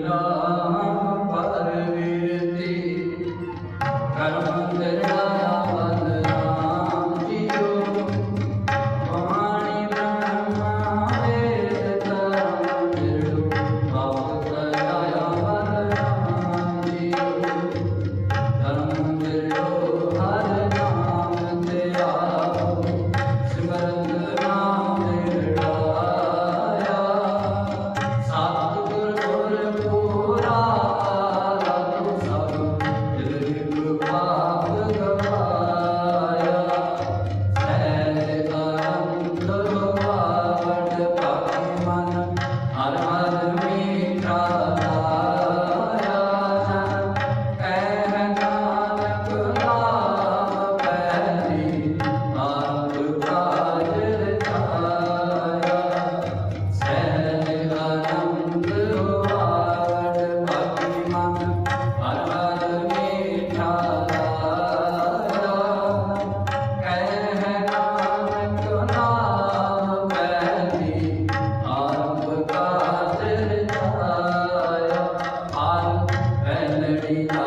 ਨਾ ਪਰਵਿਰਤੀ ਕਰਮ ਤੇ Hare